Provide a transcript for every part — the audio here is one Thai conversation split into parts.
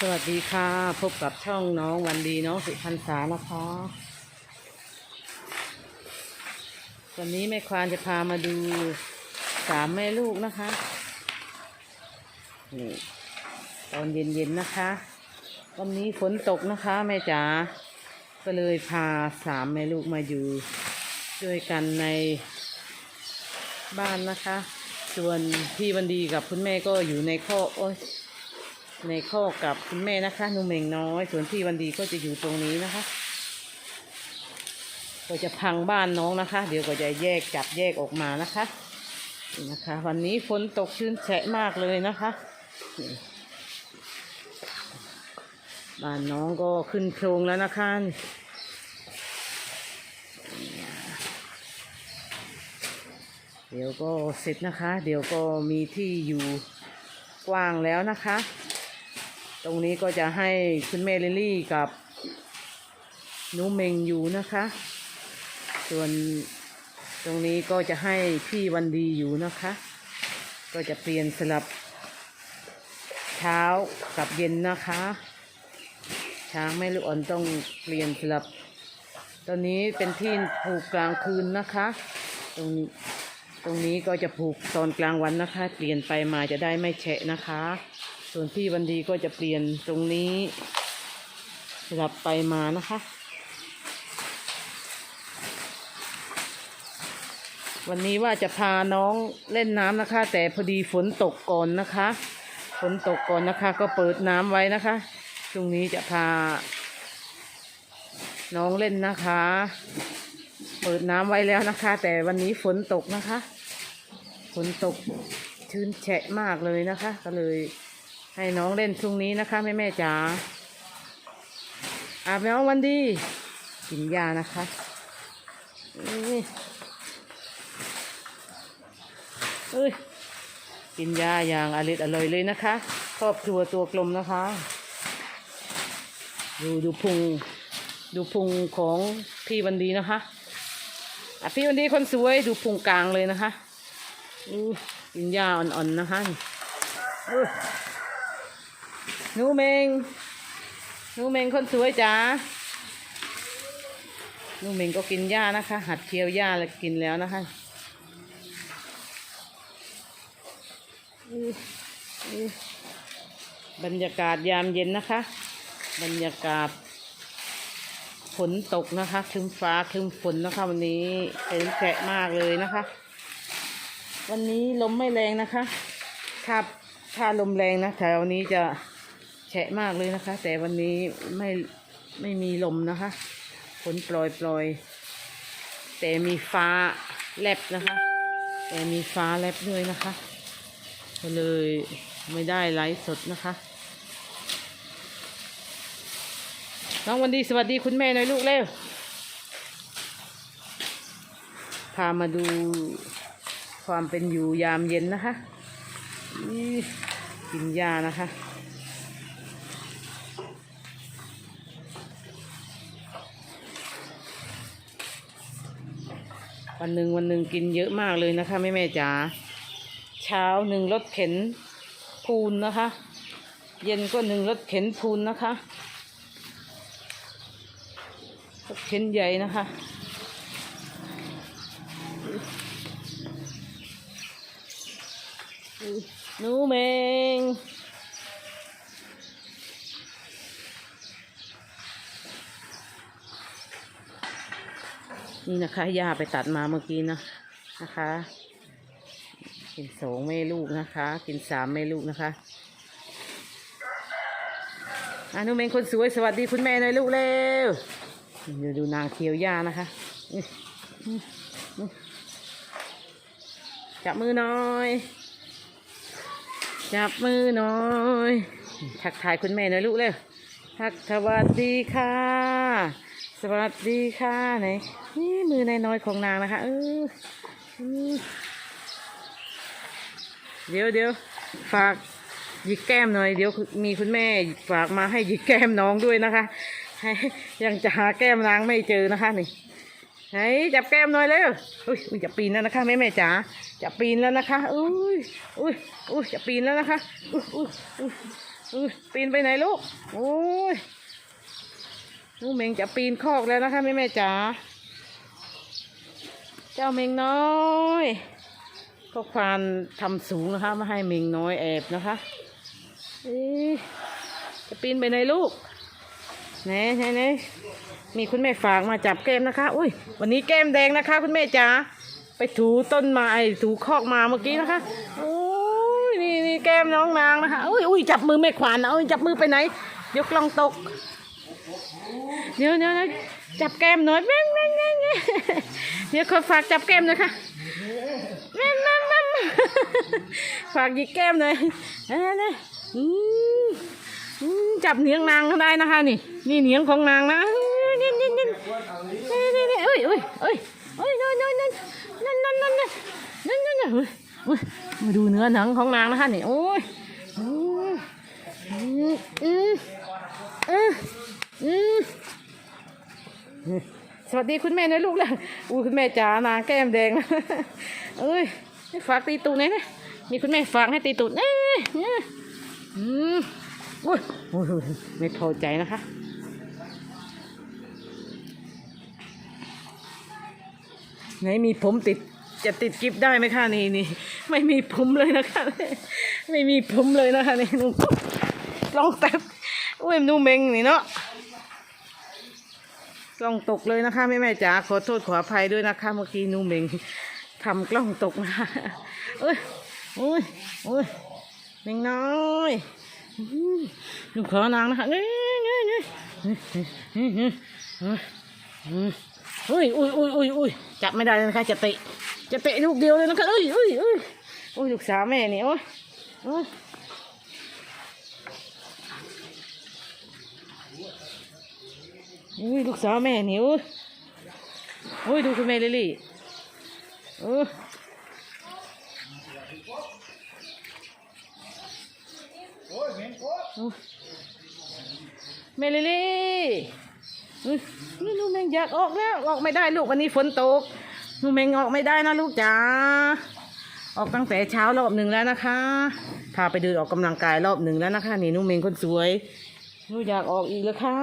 สวัสดีค่ะ พบกับช่องน้องวันดีน้องสิพันษานะคะ วันนี้แม่ควานจะพามาดูสามแม่ลูกนะคะนี่ตอนเย็นๆนะคะ วันนี้ฝนตกนะคะแม่จ๋าก็เลยพาสามแม่ลูกมาอยู่ด้วยกันในบ้านนะคะ ส่วนพี่วันดีกับคุณแม่ก็อยู่ในข้อโอ้ย ในข้อกับคุณแม่นะคะนุ่มเมงน้อย ส่วนพี่วันดีก็จะอยู่ตรงนี้นะคะก็จะพังบ้านน้องนะคะ เดี๋ยวก็จะแยกจับแยกออกมานะคะนี่นะคะ วันนี้ฝนตกชื้นแฉะมากเลยนะคะบ้านน้องก็ขึ้นโครงแล้วนะคะเดี๋ยวก็เสร็จนะคะ เดี๋ยวก็มีที่อยู่กว้างแล้วนะคะ ตรงนี้ก็จะให้คุณแม่ลิลี่กับหนูเมงอยู่นะคะ ส่วนตรงนี้ก็จะให้พี่วันดีอยู่นะคะ ก็จะเปลี่ยนสลับเช้ากับเย็นนะคะ ช้างแม่ลูกอ่อนต้องเปลี่ยนสลับ ตอนนี้เป็นที่ผูกกลางคืนนะคะ ตรงตรงนี้ก็จะผูกตอนกลางวันนะคะ เปลี่ยนไปมาจะได้ไม่แฉะนะคะ ส่วนพี่วันดีก็จะเปลี่ยนตรงนี้สลับไปมานะคะ วันนี้ว่าจะพาน้องเล่นน้ำนะคะ แต่พอดีฝนตกก่อนนะคะ ฝนตกก่อนนะคะ ก็เปิดน้ำไว้นะคะช่วงนี้จะพา น้องเล่นนะคะ เปิดน้ำไว้แล้วนะคะ แต่วันนี้ฝนตกนะคะ ฝนตกชื้นแฉะมากเลยนะคะ ก็เลย ให้น้องเล่นช่วงนี้นะคะแม่แม่จ๋าอาบน้ำวันดี กินยานะคะนี่เอ้ยกินยาอย่างอร่อยอร่อยเลยนะคะครอบครัวตัวกลมนะคะ ดูดูพุงดูพุงของพี่วันดีนะคะอะพี่วันดีคนสวยดูพุงกลางเลยนะคะอู้กินยาอ่อนๆนะคะอ หนูเมงหนูเมงคนสวยจ๋าหนูเมงก็กินหญ้านะคะ หัดเคี้ยวหญ้าแล้วกินแล้วนะคะอื้ออื้อบรรยากาศยามเย็นนะคะ บรรยากาศฝนตกนะคะครึมฟ้าครึมฝนนะคะ วันนี้เป็นแฉะมากเลยนะคะ วันนี้ลมไม่แรงนะคะถ้าถ้าลมแรงนะแถวนี้จะ ฉะมากเลยนะคะ แต่วันนี้ไม่ไม่มีลมนะคะฝนปล่อยปลอยแต่มีฟ้าแลบนะคะ แต่มีฟ้าแลบด้วยนะคะก็เลยไม่ได้ไลฟ์สดนะคะ น้องวันดีสวัสดีคุณแม่หน่อยลูกเร็ว พามาดูความเป็นอยู่ยามเย็นนะคะนี่กินยานะคะ วันหนึ่งวันหนึ่งกินเยอะมากเลยนะคะแม่แม่จ๋าเช้าหนึ่งรถเข็นพูนนะคะ เย็นก็หนึ่งรถเข็นพูนนะคะรถเข็นใหญ่นะคะหนูเมง นี่นะคะย่าไปตัดมาเมื่อกี้นะนะคะ กินสองแม่ลูกนะคะ กินสามแม่ลูกนะคะอะหนูเมงคนสวยสวัสดีคุณแม่หน่อยลูกเร็วเดี๋ยวดูนางเคียวย่านะคะจับมือหน่อยจับมือหน่อยทักทายคุณแม่หน่อยลูกเร็วทักสวัสดีค่ะ สวัสดีค่ะไหนนี่มือนายน้อยของนางนะคะเออเดี๋ยวเดี๋ยวฝากหยิกแก้มหน่อยเดี๋ยวมีคุณแม่ฝากมาให้หยิกแก้มน้องด้วยนะคะให้ยังจะหาแก้มนางไม่เจอนะคะนี่ไหนจับแก้มหน่อยเร็วอุ้ยอุ้ยจะปีนแล้วนะคะแม่แม่จ๋าจะปีนแล้วนะคะอุ้ยอุ้ยอุ้ยจะปีนแล้วนะคะอุ้ยอุ้ยอุ้ยปีนไปไหนลูกโอ้ย ลูกเมงจะปีนคอกแล้วนะคะแม่แม่จ๋า เจ้าเมงน้อยก็ควานทำสูงนะคะม่ให้เมงน้อยแอบนะคะจะปีนไปไหนลูกไหนไหนไหนมีคุณแม่ฝากมาจับแก้มนะคะ อุ้ย วันนี้แก้มแดงนะคะ คุณแม่จ๋า ไปถูต้นไม้ถูคอกมาเมื่อกี้นะคะโอ้ยนี่นี่แก้มน้องนางนะคะ อุ้ยอุ้ยจับมือแม่ขวานนะอุ้ยจับมือไปไหน ยกลองตก เดี๋ยวเดี๋ยวจับแก้มหน่อยแม่งแม่งแม่งเดี๋ยวขอฝากจับแก้มหนะคะแม่งแม่งแม่ฝากหยิกแก้มหน่อยเอ้ยนะอืมจับเนียงนางก็ได้นะคะนี่ นี่เนียงของนางนะนี่นี่นี่นี่นี่นี่เอ้ยเอ้ยเอ้ยเอ้ยนั่นนั่นนั่นนั่นนั่นนั่นนั่นนั่นนั่นมาดูเนื้อหนังของนางนะคะนี่โอ้ยอืมอืมอืม สวัสดีคุณแม่นะลูกเลยอุ้คุณแม่จ๋านาแก้มแดงนะเอ้ยฝากตีตูดหน่อยนะมีคุณแม่ฝากให้ตีตูดเอ้ยเนี่ยอืมอุ้ยไม่พอใจนะคะไหนมีผมติดจะติดกิฟได้ไหมคะนี่นี่ไม่มีผมเลยนะคะ ไม่มีผมเลยนะคะนี่นุ่มลองแป๊บอุ้ยนุ่มเมงนี่เนาะ กล้องตกเลยนะคะแม่แม่จ๋าขอโทษขออภัยด้วยนะคะ เมื่อกี้นูเมงทำกล้องตกนะคะเอ้ยโอ้ยโอ้ยเมงน้อยอื้อหนูขอนางนะคะเอ้ยเอ้ยเอ้ยเอ้ยเอ้ยเอ้ยเอ้ยอุ้ยอุ้ยอุ้ยอุ้ยจับไม่ได้เลยนะคะจะเตะจะเตะลูกเดียวเลยนะคะเอ้ยเอ้ยเอ้ยโอ้ยลูกสาวแม่นี่โอ้ยโอ้ย อุ้ยลูกสาวแม่นี่อุ้ยอุ้ยดูคุณแม่ลิลลี่เอออุ๊ยแม่ลิลลี่อุ้ยนี่หนูแมงอยากออกแล้วออกไม่ได้ลูกวันนี้ฝนตกนูแมงออกไม่ได้นะลูกจ๋าออกตั้งแต่เช้ารอบหนึ่งแล้วนะคะ พาไปเดินออกกำลังกายรอบหนึ่งแล้วนะคะ นี่หนูเมงคนสวยหนูอยากออกอีกแล้วคะ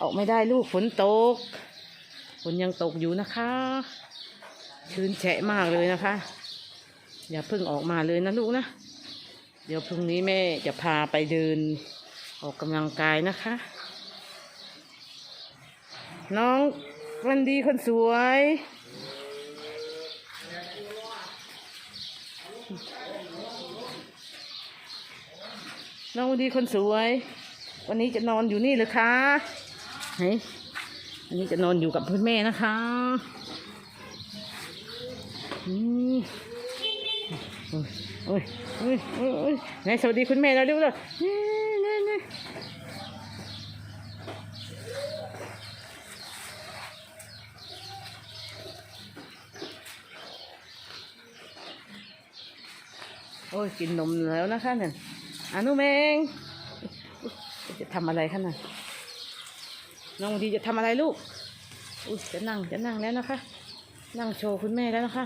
ออกไม่ได้ลูกฝนตก ฝนยังตกอยู่นะคะ ชื้นแฉะมากเลยนะคะ อย่าเพิ่งออกมาเลยนะลูกนะ เดี๋ยวพรุ่งนี้แม่จะพาไปเดินออกกำลังกายนะคะ น้องวันดีคนสวย น้องวันดีคนสวย วันนี้จะนอนอยู่นี่เลยคะ ไหนวันนี้จะนอนอยู่กับคุณแม่นะคะอืมโอ้ยโอ้ยโอ้ยโอ้ยไหนสวัสดีคุณแม่แล้วเร็วเลยนี่นี่นี่โอ้ยกินนมแล้วนะคะเนี่ยอานุเมงจะทำอะไรคะน่ะ น้องดีจะทำอะไรลูก อุ้ยจะนั่งจะนั่งแล้วนะคะ นั่งโชว์คุณแม่แล้วนะคะ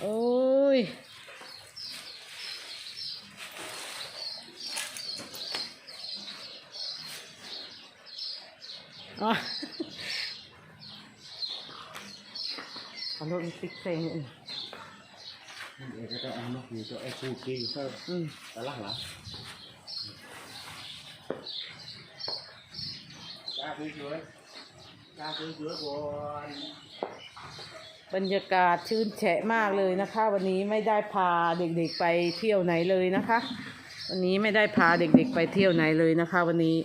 โอ้ยอ๋อเอารถมันติ๊กเซ็งอืมเอกก็เอานกอยู่ตัวไอ้คูกี้ก็อืมตะลักหลังตาคือสวยตาคือสวยก่อน บรรยากาศชื่นแฉะมากเลยนะคะ วันนี้ไม่ได้พาเด็กๆไปเที่ยวไหนเลยนะคะ วันนี้ไม่ได้พาเด็กๆไปเที่ยวไหนเลยนะคะ วันนี้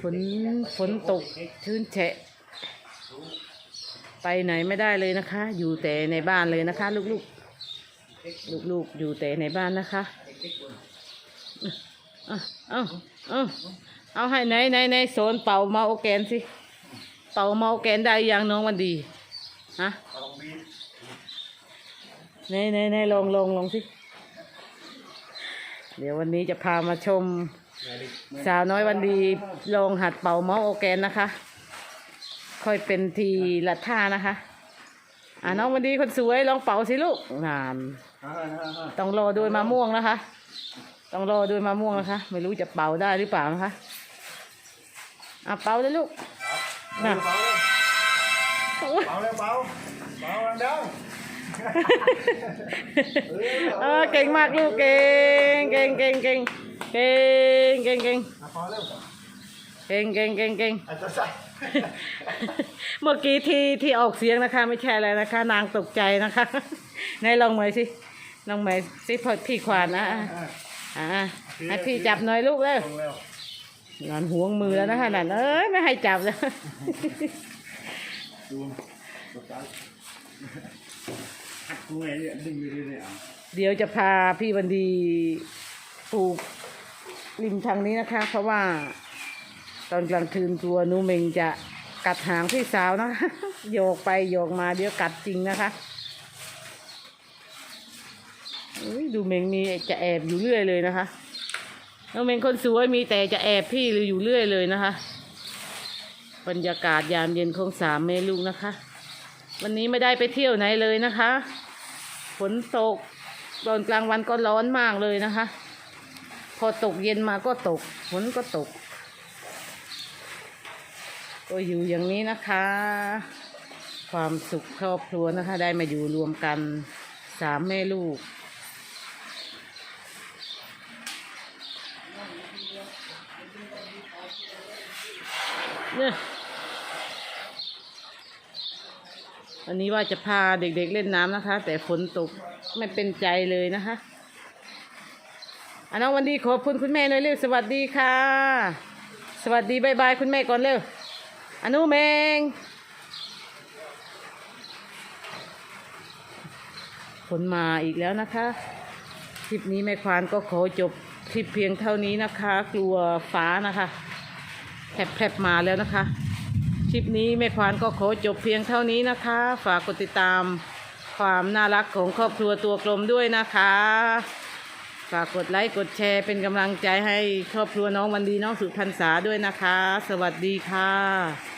ฝนฝนตกชื้นแฉะ ไปไหนไม่ได้เลยนะคะ อยู่แต่ในบ้านเลยนะคะ ลูกๆ ลูกๆอยู่แต่ในบ้านนะคะเอาเอาเอา เอาให้ไหนไหนไหนโซนเป่าเมาโอแกนสิเป่าเมาโอแกนได้ยังน้องวันดีฮะไหนไหนไหนลองลองลองสิเดี๋ยววันนี้จะพามาชม สาวน้อยวันดีลองหัดเป่าเมาโอแกนนะคะ ค่อยเป็นทีละท่านะคะอ่าน้องวันดีคนสวยลองเป่าสิลูกนานต้องรอโดยมะม่วงนะคะตต้องรอด้วยมะม่วงนะคะ ไม่รู้จะเป่าได้หรือเปล่านะคะ อะเป่าเลยลูกน่ะเบาเลยโอ้ยเบาเลยเบาเบาดังเออเก่งมากลูกเก่งเก่งเก่งเก่งเก่งเก่งเก่งๆอะพอเร็วเก่งเก่งเก่งเก่งอาจจะใส่เมื่อกี้ที่ที่ออกเสียงนะคะ ไม่ใช่อะไรนะคะ นางตกใจนะคะไหนลองหน่อยสิลองหน่อยสิพอพี่ขวานนะอะอะอะให้พี่จับหน่อยลูกเร็วลง แล้วนอนห่วงมือแล้วนะคะนั่นเอ้ยไม่ให้จับเลยดูตัวตาหักกูไงเนี่ยดึงอยู่เรื่อยๆอะเดี๋ยวจะพาพี่บันดีปลูกริมทางนี้นะคะ เพราะว่า ตอนกลางคืนตัวหนูเมงจะกัดหางพี่สาวนะคะโยกไปโยกมาเดี๋ยวกัดจริงนะคะอุ๊ยดูเมงมีจะแอบอยู่เรื่อยเลยนะคะ น้องเมงคนสวยมีแต่จะแอบพี่อยู่เรื่อยเลยนะคะ บรรยากาศยามเย็นของสามเมลูกนะคะ วันนี้ไม่ได้ไปเที่ยวไหนเลยนะคะฝนตกตอนกลางวันก็ร้อนมากเลยนะคะ พอตกเย็นมาก็ตกฝนก็ตก ก็อยู่อย่างนี้นะคะ ความสุขครอบครัวนะคะ ได้มาอยู่รวมกันสามแม่ลูก เนี่ยวันนี้ว่าจะพาเด็กๆเล่นน้ำนะคะ แต่ฝนตกไม่เป็นใจเลยนะคะอันน้องวันดีขอบคุณคุณแม่หน่อยเร็วสวัสดีค่ะ สวัสดีบายบายคุณแม่ก่อนเร็วอนุเมงฝนมาอีกแล้วนะคะ คลิปนี้แม่ควานก็ขอจบคลิปเพียงเท่านี้นะคะ กลัวฟ้านะคะ แผลบมาแล้วนะคะ คลิปนี้แม่ควานก็ขอจบเพียงเท่านี้นะคะ ฝากกดติดตามความน่ารักของครอบครัวตัวกลมด้วยนะคะ ฝากกดไลค์กดแชร์เป็นกำลังใจให้ครอบครัวน้องวันดีน้องสุพรรษาด้วยนะคะ สวัสดีค่ะ